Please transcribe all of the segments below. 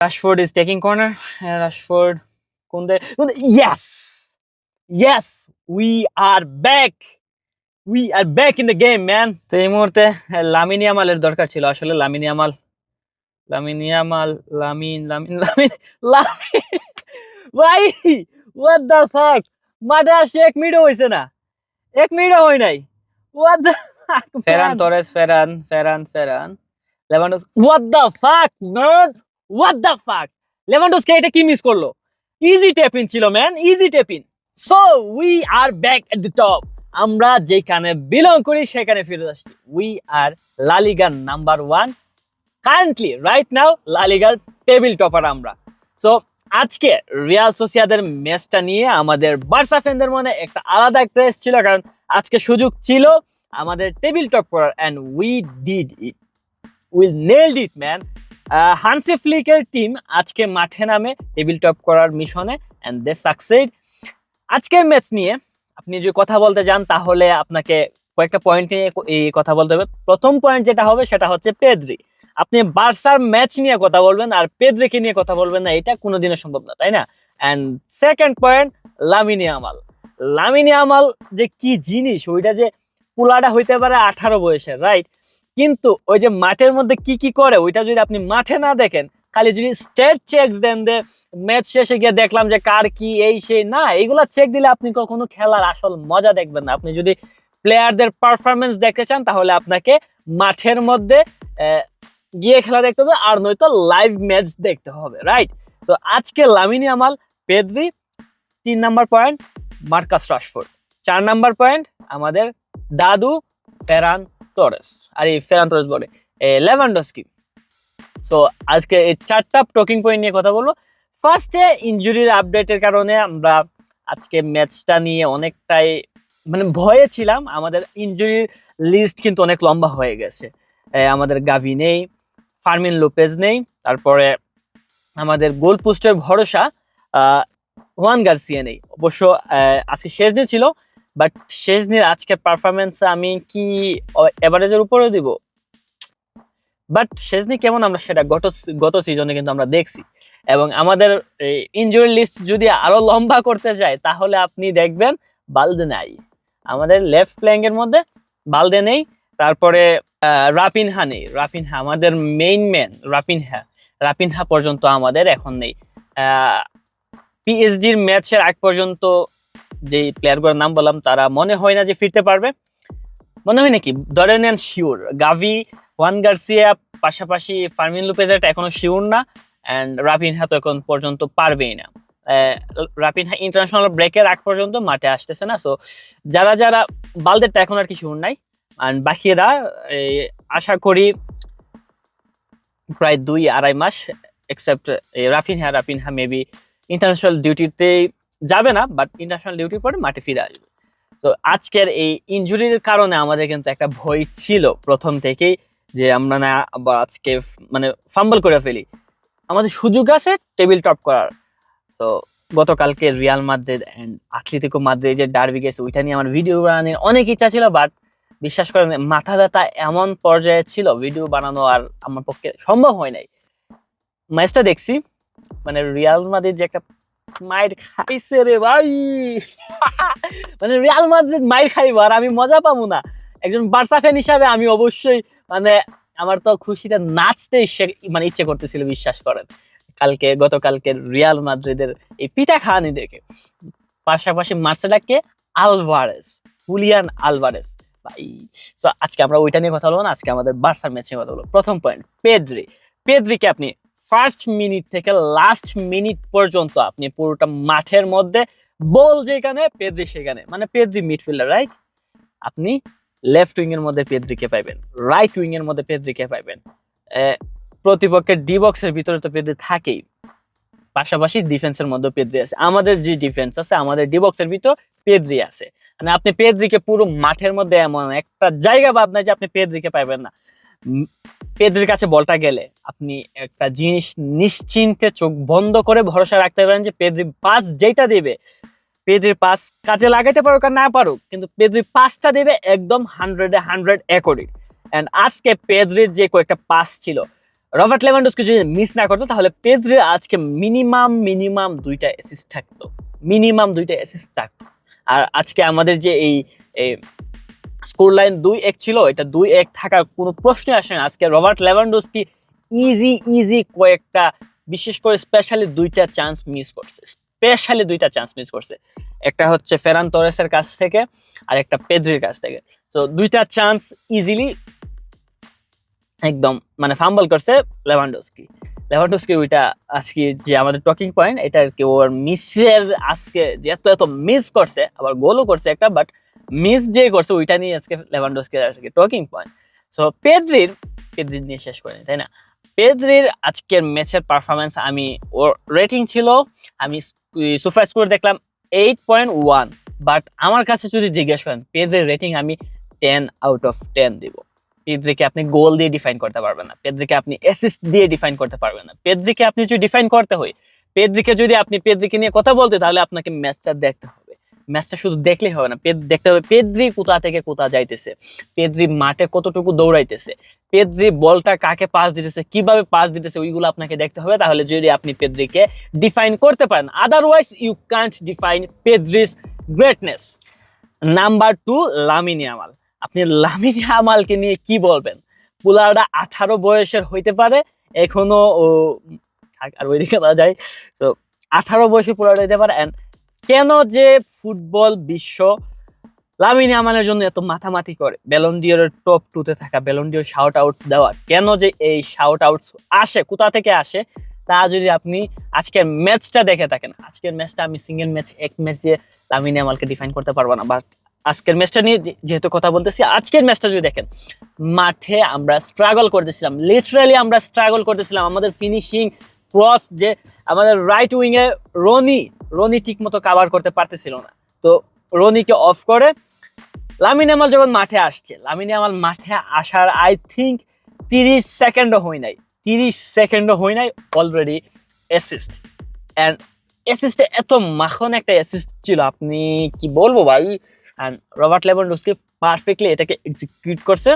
Rashford is taking corner. Uh, Rashford. Kunde. Yes! Yes! We are back! We are back in the game, man! তো এই মুহূর্তে আহ, Lamine আমালের দরকার ছিল আসলে Lamine Yamal Lamine Lamine Lamine Lamine ভাই what the fuck মাঠে আসছে এক মিনিটও হয়েছে না এক মিনিটও হয় নাই what the Ferran Torres Ferran Ferran Ferran Lewandowski what the fuck man what the fuck লেভানডোসকে এটা কি মিস করল? ইজি ট্যাপ ইন ছিল man easy tap in so we are back at the top আমরা যেখানে বিলং করি, সেখানে ফিরে আসছি। We are লালিগার number one currently right now লালিগার table topper আমরা। সো আজকে রিয়াল সোসিয়াদের ম্যাচটা নিয়ে আমাদের বার্সা ফ্যানদের মনে একটা আলাদা একটা ছিল, কারণ আজকে সুযোগ ছিল আমাদের টেবিল টপ করার and we did it will nailed it man Hansi ফ্লিকের team আজকে মাঠে নামে টেবিল টপ করার মিশনে অ্যান্ড দে সাকসেড আজকের ম্যাচ নিয়ে আপনি যদি কথা বলতে যান, তাহলে আপনাকে কয়েকটা পয়েন্ট নিয়ে এই কথা বলতে হবে। প্রথম পয়েন্ট যেটা হবে, সেটা হচ্ছে পেদ্রি। আপনি বার্সার ম্যাচ নিয়ে কথা বলবেন, আর পেদ্রিকে নিয়ে কথা বলবেন না, এটা কোনোদিনও সম্ভব না, তাই না? And second point Lamine Yamal Lamine Yamal যে কি জিনিস, ওইটা যে পোলাটা হইতে পারে আঠারো বয়সের রাইট কিন্তু ওই যে মাঠের মধ্যে কি কি করে, ওইটা যদি আপনি মাঠে না দেখেন, খালি যদি স্টেট চেক দেন যে ম্যাচ শেষে গিয়ে দেখলাম যে কার কি, এই, সেই, না এইগুলা চেক দিলে আপনি কখনো খেলার আসল মজা দেখবেন না। আপনি যদি প্লেয়ারদের পারফরমেন্স দেখতে চান, তাহলে আপনাকে মাঠের মধ্যে গিয়ে খেলা দেখতে হবে আর নয়তো লাইভ ম্যাচ দেখতে হবে রাইট তো আজকে লামিনী আমাল, পেদ্রি, তিন নাম্বার পয়েন্ট মার্কাস রাশফোর্ড। চার নাম্বার পয়েন্ট আমাদের দাদু, ফেরান তোরেস আর এই ফেরান তোরেস বলে লেভানডস্কি সো আজকে এই চারটা টকিং পয়েন্ট নিয়ে কথা বলব। ফার্স্টে ইনজুরির আপডেটের কারণে আমরা আজকে ম্যাচটা নিয়ে অনেকটাই মানে ভয়ে ছিলাম। আমাদের ইনজুরির লিস্ট কিন্তু অনেক লম্বা হয়ে গেছে। আমাদের গাভি নেই ফার্মিন লোপেজ নেই, তারপরে আমাদের গোল পোস্টের ভরসা হুয়ান গার্সিয়া নেই। অবশ্য আজকে শেষ দিন ছিল। বাট শেষ দিনের আজকের পারফরমেন্স আমি কি এভারেজের উপরে দিব? বাট শেজনি কেমন আমরা সেটা গত গত সিজনে কিন্তু আমরা দেখছি। এবং আমাদের ইনজুরি লিস্ট যদি আরও লম্বা করতে চাই তাহলে আপনি দেখবেন বালদে নাই। আমাদের লেফট ফ্ল্যাঙ্ক এর মধ্যে বালদে নেই। তারপরে রাপিনহা নেই। রাপিনহা আমাদের মেইন ম্যান রাপিনহা। রাপিনহা পর্যন্ত আমাদের এখন নেই। পিএসজির ম্যাচের আগ পর্যন্ত যে প্লেয়ারগুলোর নাম বললাম তারা মনে হয় না যে ফিরতে পারবে। মনে হয় নাকি? ধরে নেন শিওর গাভি ওয়ান গার্সিয়া পাশাপাশি ফার্মিন লুপেজারটা এখনও শিওর না অ্যান্ড রাপিনহা তো এখন পর্যন্ত পারবেই না। রাপিনহা ইন্টারন্যাশনাল ব্রেকের আগ পর্যন্ত মাঠে আসতেছে না সো যারা যারা বালদেরটা এখন আর কি শিওর নাই। অ্যান্ড বাকিরা এই, আশা করি প্রায় দুই আড়াই মাস except Raphinha Raphinha maybe international ডিউটিতে যাবে না বাট ইন্টারন্যাশনাল ডিউটির পরে মাঠে ফিরে আসবে। তো আজকের এই ইনজুরির কারণে আমাদের কিন্তু একটা ভয় ছিল প্রথম থেকেই, যে আমরা না আবার আজকে মানে ফাম্বল করে ফেলি। আমাদের সুযোগ আছে টেবিল টপ করার। তো গতকালকে Real Madrid and Atletico Madrid যে ডার্বি গেছে, ওইটা নিয়ে আমার ভিডিও বানানোর অনেক ইচ্ছা ছিল বাট বিশ্বাস করেন মাথা ব্যথা এমন পর্যায়ে ছিল ভিডিও বানানো আর আমার পক্ষে সম্ভব হয় নাই। ম্যাচটা দেখছি মানে রিয়াল মাদ্রিদ যে একটা মাইর খাইছে রে ভাই। মানে রিয়াল মাদ্রিদ মাইর খাইব আর আমি মজা পাবো না। একজন বার্সা ফ্যান হিসাবে আমি অবশ্যই মানে আমার তো খুশিতে নাচতে মানে ইচ্ছে করতেছিল, বিশ্বাস করেন। কালকে, গতকালকে রিয়াল মাদ্রিদের এই পিঠা খাওয়ানি দেখে। পাশাপাশি মার্সেলাকে আলভারেস, হুলিয়ান আলভারেস। ভাই তো আজকে আমরা ওইটা নিয়ে কথা বলব না, আজকে আমাদের বার্সার ম্যাচ নিয়ে কথা বলব। প্রথম পয়েন্ট পেদ্রি পেদ্রিকে আপনি ফার্স্ট মিনিট থেকে লাস্ট মিনিট পর্যন্ত আপনি পুরোটা মাঠের মধ্যে বল যেখানে পেদ্রি সেখানে। মানে পেদ্রি মিডফিল্ডার রাইট আপনি লেফট উইং এর মধ্যে পেদ্রিকে পাইবেন রাইট উইং এর মধ্যে পেদ্রিকে পাইবেন। প্রতিপক্ষের ডি বক্সের ভিতরে তো পেদ্রি থাকেই। পাশাপাশি ডিফেন্সের মধ্যে পেদ্রি আছে। আমাদের যে ডিফেন্স আছে, আমাদের ডি বক্সের ভিতর পেদ্রি আছে। মানে আপনি পেদ্রিকে পুরো মাঠের মধ্যে এমন একটা জায়গা বাদ নাই যে আপনি পেদ্রিকে পাইবেন না। উম, পেদ্রির কাছে বলটা গেলে আপনি একটা জিনিস নিশ্চিন্তে চোখ বন্ধ করে ভরসা রাখতে পারেন যে পেদ্রি পাস যেটা দেবে পেদ্রি পাস কাজে লাগাইতে পারুক আর না পারুক কিন্তু পেদ্রি পাসটা দেবে একদম হান্ড্রেডে হান্ড্রেড একরিট অ্যান্ড আজকে পেদ্রির যে কয়েকটা পাস ছিল রবার্ট লেভানডোসকে যদি মিস না করতো তাহলে পেদ্রি আজকে মিনিমাম মিনিমাম দুইটা অ্যাসিস্ট থাকতো। মিনিমাম দুইটা অ্যাসিস্ট থাকতো। আর আজকে আমাদের যে এই স্কোর লাইন দুই এক ছিল, এটা দুই এক থাকার কোনো প্রশ্নই আসে না। আজকে রবার্ট লেভানডোসকি ইজি ইজি কয়েকটা, বিশেষ করে স্পেশালি দুইটা চান্স মিস করছে। স্পেশালি দুইটা চান্স মিস করছে। একটা হচ্ছে ফেরান তরেসের কাছ থেকে, আর একটা পেদ্রির কাছ থেকে। তো দুইটা চান্স ইজিলি একদম মানে ফাম্বল করছে লেভানডোস্কি। লেভানডোস্কি ওইটা আজকে যে আমাদের টকিং পয়েন্ট এটা আর কি ওর মিসের আজকে যে এত এত মিস করছে, আবার গোলও করছে একটা বাট মিস যে করছে, ওইটা নিয়ে আজকে লেভানডোস্কি আজকে টকিং পয়েন্ট সো পেদ্রির পেদ্রির নিয়ে শেষ করিনি, তাই না? পেদ্রির আজকের ম্যাচের পারফরমেন্স আমি, ওর রেটিং ছিল, আমি সুপার স্কোর দেখলাম এইট পয়েন্ট ওয়ান বাট আমার কাছে যদি জিজ্ঞেস করেন পেদ্রির রেটিং আমি টেন আউট অফ টেন দিব। পেদ্রিকে আপনি গোল দিয়ে ডিফাইন করতে পারবেন না পেদ্রিকে আপনি অ্যাসিস্ট দিয়ে ডিফাইন করতে পারবেন না। পেদ্রিকে আপনি যদি ডিফাইন করতে হয় পেদ্রিকে যদি আপনি পেদ্রিকে নিয়ে কথা বলতে, তাহলে আপনাকে ম্যাচটা দেখতে হবে। ম্যাচটা শুধু দেখলেই হবে না। দেখতে হবে পেদ্রি কোথা থেকে কোথা যাইতেছে। পেদ্রি মাঠে কতটুকু দৌড়াইতেছে। পেদ্রি বলটা কাকে পাস দিতেছে, কীভাবে পাস দিতেছে, ওইগুলো আপনাকে দেখতে হবে। তাহলে যদি আপনি পেদ্রিকে ডিফাইন করতে পারেন otherwise you can't define Pedri's greatness number two Lamine Yamal আপনি লামিনী আমালকে নিয়ে কি বলবেন? পুলারটা আঠারো বয়সের হইতে পারে, এখনও ও আর ওইদিকে যায় তো আঠারো বয়সে পুলার হইতে পারে অ্যান্ড কেন যে ফুটবল বিশ্ব লামিনী আমালের জন্য এত মাথামাতি করে? বেলন্ডিয়র টপ টুতে থাকা বেলন্ডিয়র শাউট আউটস দেওয়া কেন যে এই শাউট আউটস আসে? কোথা থেকে আসে? তা যদি আপনি আজকের ম্যাচটা দেখে থাকেন। আজকের ম্যাচটা আমি সিঙ্গেল ম্যাচ এক ম্যাচ দিয়ে লামিনী আমালকে ডিফাইন করতে পারব না। বাট আজকের ম্যাচটা নিয়ে যেহেতু কথা বলতেছি, আজকের ম্যাচটা যদি দেখেন, মাঠে আমরা স্ট্রাগল করতেছিলাম। লিটারালি আমরা স্ট্রাগল করতেছিলাম। আমাদের ফিনিশিং ক্রস যে আমাদের রাইট উইংয়ে রনি রনি ঠিক মতো কাভার করতে পারতেছিল না। তো রনিকে অফ করে লামিন আমাল যখন মাঠে আসছে, লামিন আমাল মাঠে আসার আই থিঙ্ক তিরিশ সেকেন্ডও হয় নাই। তিরিশ সেকেন্ডও হয় নাই অলরেডি অ্যাসিস্ট অ্যান্ড অ্যাসিস্টে এত মাখন একটা অ্যাসিস্ট ছিল, আপনি কি বলব ভাই? অ্যান্ড রবার্ট লেবনডোসকি পারফেক্টলি এটাকে এক্সিকিউট করছে।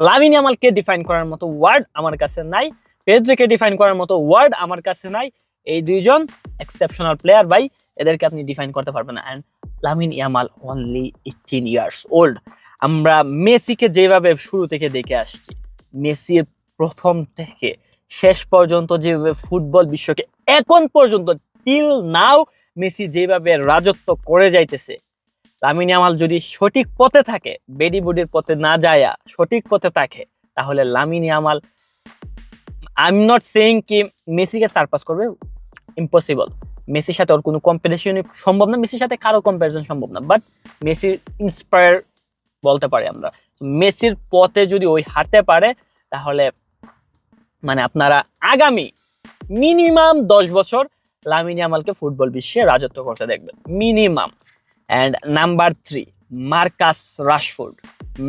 লামিন আমালকে ডিফাইন করার মতো ওয়ার্ড আমার কাছে নাই। পেদ্রিকে ডিফাইন করার মতো ওয়ার্ড আমার কাছে নাই। এই দুইজন এক্সেপশনাল প্লেয়ার ভাই, এদেরকে আপনি ডিফাইন করতে পারবেন। And Lamine Yamal only eighteen years old আমরা মেসিকে যেভাবে শুরু থেকে দেখে আসছি, মেসির প্রথম থেকে শেষ পর্যন্ত যেভাবে ফুটবল বিশ্বকে এখন পর্যন্ত টিল নাও মেসি যেভাবে রাজত্ব করে যাইতেছে লামিন ইয়ামাল যদি সঠিক পথে থাকে বেডি বুডির পথে না যায় সঠিক পথে থাকে, তাহলে Lamine Yamal I am not saying কি মেসিকে সারপাস করবে ইম্পসিবল মেসির সাথে ওর কোনো কম্পিটিশনই সম্ভব না মেসির সাথে কারও কম্পারিজন সম্ভব না বাট মেসির ইন্সপায়ার বলতে পারি আমরা। মেসির পথে যদি ওই হাঁটতে পারে, তাহলে মানে আপনারা আগামী মিনিমাম দশ বছর লামিনী আমালকে ফুটবল বিশ্বে রাজত্ব করতে দেখবেন। Minimum and number three Marcus Rashford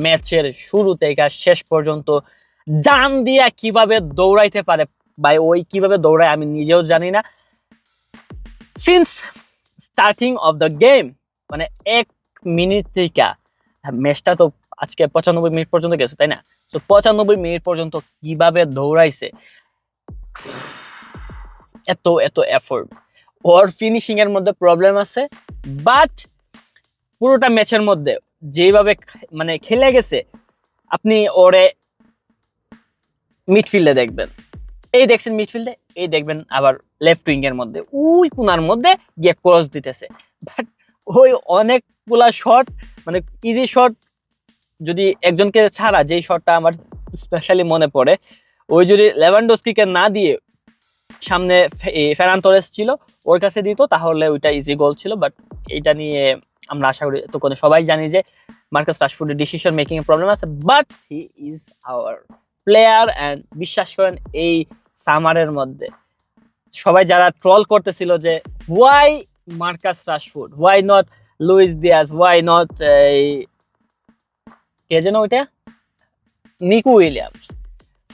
ম্যাচের শুরু থেকে শেষ পর্যন্ত জান দিয়া কীভাবে দৌড়াইতে পারে, বা ওই কীভাবে দৌড়ায় আমি নিজেও জানি না। Since starting of the game মানে এক মিনিট থেকে ম্যাচটা তো আজকে পঁচানব্বই মিনিট পর্যন্ত গেছে, তাই না? তো পঁচানব্বই মিনিট পর্যন্ত কীভাবে দৌড়াইছে? এত এত এফোর্ট ওর ফিনিশিং এর মধ্যে প্রবলেম আছে বাট পুরোটা ম্যাচের মধ্যে যেভাবে মানে খেলে গেছে, আপনি ওরে মিডফিল্ডে দেখবেন। এই দেখছেন মিডফিল্ডে এই দেখবেন আবার লেফট উইং এর মধ্যে। ওই কোনার মধ্যে গিয়ে ক্রস দিতেছে। বাট ওই অনেকগুলা শট মানে ইজি শট যদি একজনকে ছাড়া, যেই শটটা আমার স্পেশালি মনে পড়ে, ওই যদি লেভানডোস্কিকে না দিয়ে সামনে ফেরান তোরেস ছিল, ওর কাছে দিত, তাহলে ওইটা ইজি গোল ছিল। বাট এইটা নিয়ে আমরা আশা করি তো কোনো সবাই জানি যে মার্কাস রাশফোর্ডের ডিসিশন মেকিং প্রবলেম আছে। But he is our player and বিশ্বাস করেন, এই সামারের মধ্যে। সবাই যারা ট্রল করতেছিল যে why Marcus Rashford why not Luis Diaz why not এই, কে যেন ওইটা? নিকু উইলিয়ামস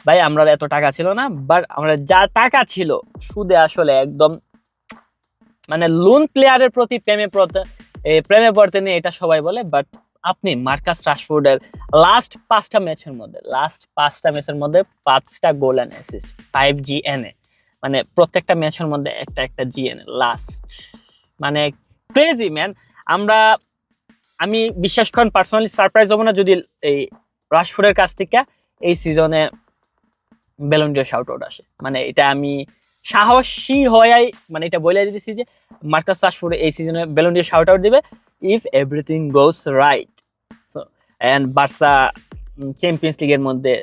ভাই আমরা এত টাকা ছিল না বাট আমরা যা টাকা ছিল, সুদে আসলে একদম মানে লোন প্লেয়ারের প্রতি প্রেমে প্রেমে পড়তে নিয়ে এটা সবাই বলে বাট আপনি মার্কাস রাশফোর্ডের লাস্ট পাঁচটা ম্যাচের মধ্যে লাস্ট পাঁচটা ম্যাচের মধ্যে পাঁচটা গোল এনে অ্যাসিস্ট ফাইভ জি এনে মানে প্রত্যেকটা ম্যাচের মধ্যে একটা একটা জি এনে লাস্ট মানে ক্রেজি ম্যান আমরা, আমি বিশ্বাস করেন পার্সোনালি সারপ্রাইজ হব না যদি এই রাশফোর্ডের কাছ থেকে এই সিজনে বেলন্ডিও শাউট আউট আসে। মানে এটা আমি সাহসী হয়ে মানে এটা বলে দিতেছি যে মার্কাস রাশফোর্ড এই সিজনে বেলন্ডিও শাউট আউট দিবে। If everything goes right so and Barca champions লিগের মধ্যে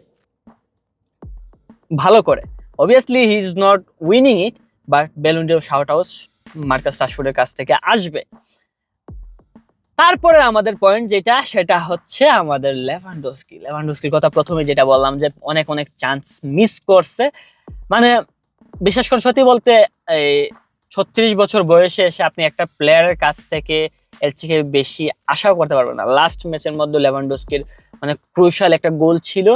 ভালো করে। Obviously he is not winning it but Ballon d'Or shout out Marcus রাশফোর্ডের কাছ থেকে আসবে। তারপরে আমাদের পয়েন্ট যেটা, সেটা হচ্ছে আমাদের লেভানডোস্কি লেভানডোস্কির কথা প্রথমে যেটা বললাম যে, অনেক অনেক চান্স মিস করছে। মানে বিশেষ করে সত্যি বলতে, এই ছত্রিশ বছর বয়সে এসে আপনি একটা প্লেয়ারের কাছ থেকে এর থেকে বেশি আশাও করতে পারবেন না। লাস্ট ম্যাচের মধ্যে লেভানডোস্কির মানে ক্রুশাল একটা গোল ছিল।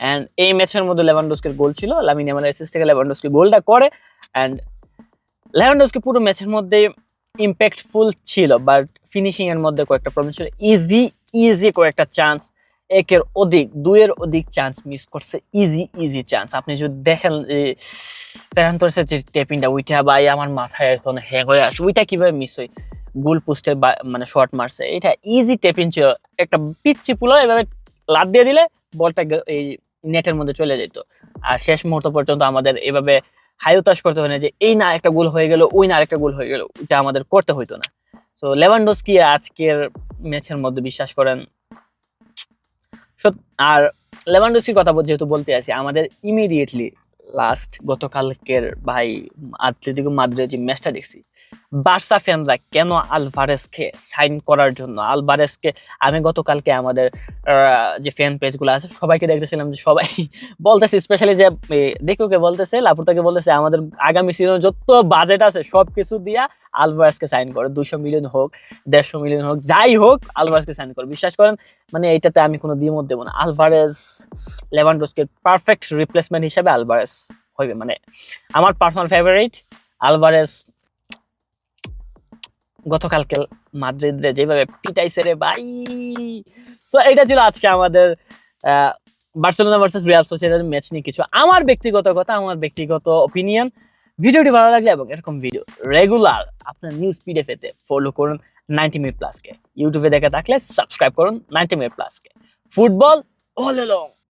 অ্যান্ড এই ম্যাচের মধ্যে লেভানডোস্কির গোল ছিল। লামিন ইয়ামাল থেকে লেভানডোস্কি গোলটা করে। অ্যান্ড লেভানডোস্কি পুরো ম্যাচের মধ্যে ইম্প্যাক্টফুল ছিল। বাট ফিনিশিং এর মধ্যে কয়েকটা প্রবলেম ছিল। ইজি ইজি কয়েকটা চান্স একের অধিক, দুইয়ের অধিক চান্স মিস করছে। ইজি ইজি চান্স আপনি যদি দেখেন ফেরান তোরসের যে টেপিংটা ওইটা ভাই আমার মাথায় এখন হ্যাং হয়ে আসে ওইটা কীভাবে মিস হয়? গোল পোস্টে মানে শর্ট মারছে। এটা ইজি টেপিং ছিল। একটা পিচ্ছি পুলো এভাবে লাদ দিয়ে দিলে বলটা এই নেটের মধ্যে চলে যেত। আর শেষ মুহূর্ত পর্যন্ত আমাদের এভাবে হাইতাস করতে হয় না যে, এই না একটা গোল হয়ে গেল, ওই না আরেকটা গোল হয়ে গেল। ওইটা আমাদের করতে হইতো না। তো লেভানডোস্কি আজকের ম্যাচের মধ্যে বিশ্বাস করেন। আর লেভানডোস্কির কথা যেহেতু বলতে আছি, আমাদের ইমিডিয়েটলি লাস্ট গতকালকের ভাই আতলেটিকো মাদ্রিদের যে ম্যাচটা দেখছি বার্সা ফ্যানরা কেন আলভারেসকে সাইন করার জন্য? আলভারেসকে, আমি গতকালকে আমাদের যে ফ্যান পেজগুলো আছে, সবাইকে দেখতেছিলাম যে সবাই বলতেছে স্পেশালি যে দেখুকে বলতেছে লাপুতাকে বলতেছে, আমাদের আগামী সিজন যত বাজেট আছে সব কিছু দিয়া আলভারেসকে সাইন করে। দুশো মিলিয়ন হোক, দেড়শো মিলিয়ন হোক, যাই হোক, আলভারেসকে সাইন করে। বিশ্বাস করেন মানে এইটাতে আমি কোনো দ্বিমত দেবো না। আলভারেস, লেভানডোস্কের পারফেক্ট রিপ্লেসমেন্ট হিসাবে আলভারেস হইবে। মানে আমার পার্সোনাল ফেভারিট আলভারেস গতকালকে মাদ্রিদে যেভাবে পিটাইছে রে ভাই। সো এটা ছিল আজকে আমাদের বার্সেলোনা ভার্সেস রিয়াল সোসিয়েদার ম্যাচ নিয়ে কিছু আমার ব্যক্তিগত কথা, আমার ব্যক্তিগত ওপিনিয়ন ভিডিওটি ভালো লাগলে এবং এরকম ভিডিও রেগুলার আপনার নিউজ পিডে পেতে ফলো করুন নাইনটি মিনিট প্লাসকে ইউটিউবে দেখে থাকলে সাবস্ক্রাইব করুন নাইনটি মিনিট প্লাসকে ফুটবল অল এলং